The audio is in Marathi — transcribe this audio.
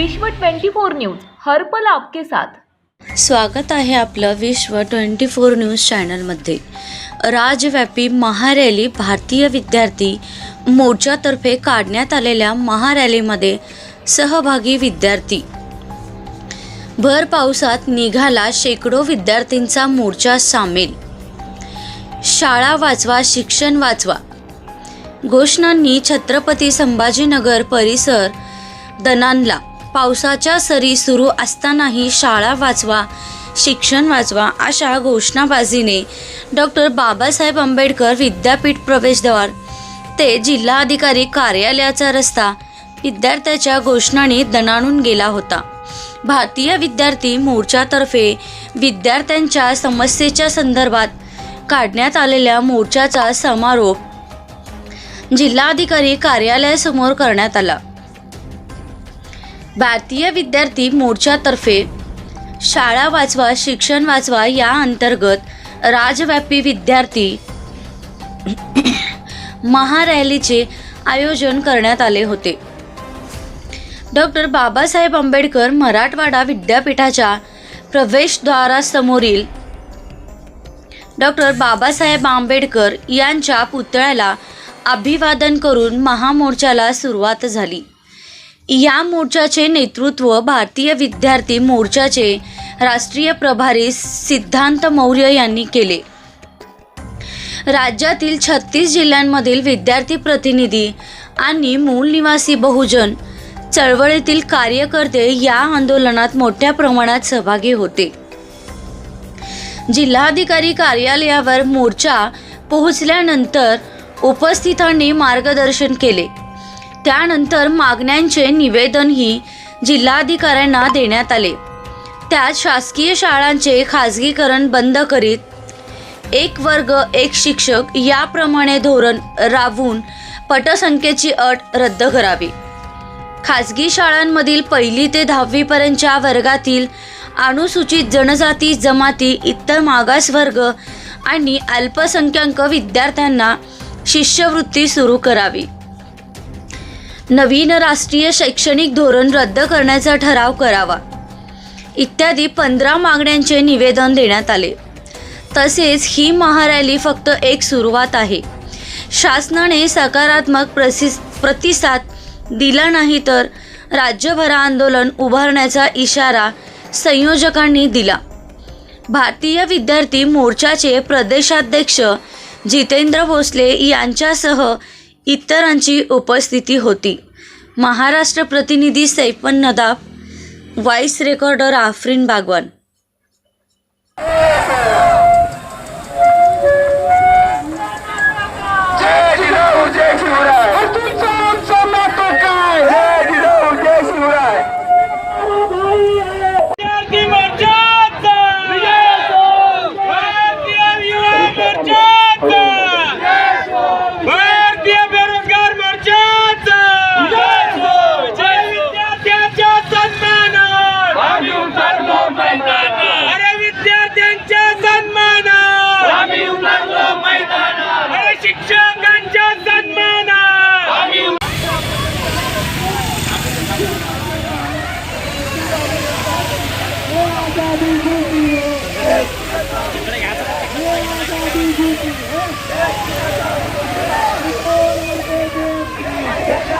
विश्व 24 न्यूज हरपल आपके साथ. स्वागत आहे आपलं विश्व ट्वेंटी फोर न्यूज चॅनलमध्ये. राज्यव्यापी महारॅली भारतीय विद्यार्थी मोर्चातर्फे काढण्यात आलेल्या महारॅलीमध्ये सहभागी विद्यार्थी. भर पावसात निघाला शेकडो विद्यार्थ्यांचा मोर्चा सामील. शाळा वाचवा शिक्षण वाचवा. घोषणांनी छत्रपती संभाजीनगर परिसर दणाणला पावसाच्या सरी सुरू असतानाही शाळा वाचवा शिक्षण वाचवा अशा घोषणाबाजीने डॉक्टर बाबासाहेब आंबेडकर विद्यापीठ प्रवेशद्वार ते जिल्हाधिकारी कार्यालयाचा रस्ता विद्यार्थ्याच्या घोषणाने दणाणून गेला होता. भारतीय विद्यार्थी मोर्चातर्फे विद्यार्थ्यांच्या समस्येच्या संदर्भात काढण्यात आलेल्या मोर्चाचा समारोप जिल्हाधिकारी कार्यालयासमोर करण्यात आला. भारतीय विद्यार्थी मोर्चातर्फे शाळा वाचवा शिक्षण वाचवा या अंतर्गत राजव्यापी विद्यार्थी महारॅलीचे आयोजन करण्यात आले होते. डॉक्टर बाबासाहेब आंबेडकर मराठवाडा विद्यापीठाच्या प्रवेशद्वारासमोरील डॉक्टर बाबासाहेब आंबेडकर यांच्या पुतळ्याला अभिवादन करून महामोर्चाला सुरुवात झाली. या मोर्चाचे नेतृत्व भारतीय विद्यार्थी मोर्चाचे राष्ट्रीय प्रभारी सिद्धांत मौर्य यांनी केले. राज्यातील छत्तीस जिल्ह्यांमधील विद्यार्थी प्रतिनिधी आणि मूल निवासी बहुजन चळवळीतील कार्यकर्ते या आंदोलनात मोठ्या प्रमाणात सहभागी होते. जिल्हाधिकारी कार्यालयावर मोर्चा पोहोचल्यानंतर उपस्थितांनी मार्गदर्शन केले. त्यानंतर मागण्यांचे निवेदनही जिल्हाधिकाऱ्यांना देण्यात आले. त्यात शासकीय शाळांचे खाजगीकरण बंद करीत एक वर्ग एक शिक्षक याप्रमाणे धोरण राबवून पटसंख्येची अट रद्द करावी. खाजगी शाळांमधील पहिली ते दहावीपर्यंतच्या वर्गातील अनुसूचित जनजाती जमाती इतर मागासवर्ग आणि अल्पसंख्याक विद्यार्थ्यांना शिष्यवृत्ती सुरू करावी. नवीन राष्ट्रीय शैक्षणिक धोरण रद्द करण्याचा ठराव करावा. इत्यादी पंधरा मागण्यांचे निवेदन देण्यात आले. तसेच ही महारॅली फक्त एक सुरुवात आहे. शासनाने सकारात्मक प्रसिस प्रतिसाद दिला नाही तर राज्यभर आंदोलन उभारण्याचा इशारा संयोजकांनी दिला. भारतीय विद्यार्थी मोर्चाचे प्रदेशाध्यक्ष जितेंद्र भोसले यांच्यासह इतरांची उपस्थिती होती. महाराष्ट्र प्रतिनिधी Saifan Nadab voice recorder Afreen Bagwan. Yeah.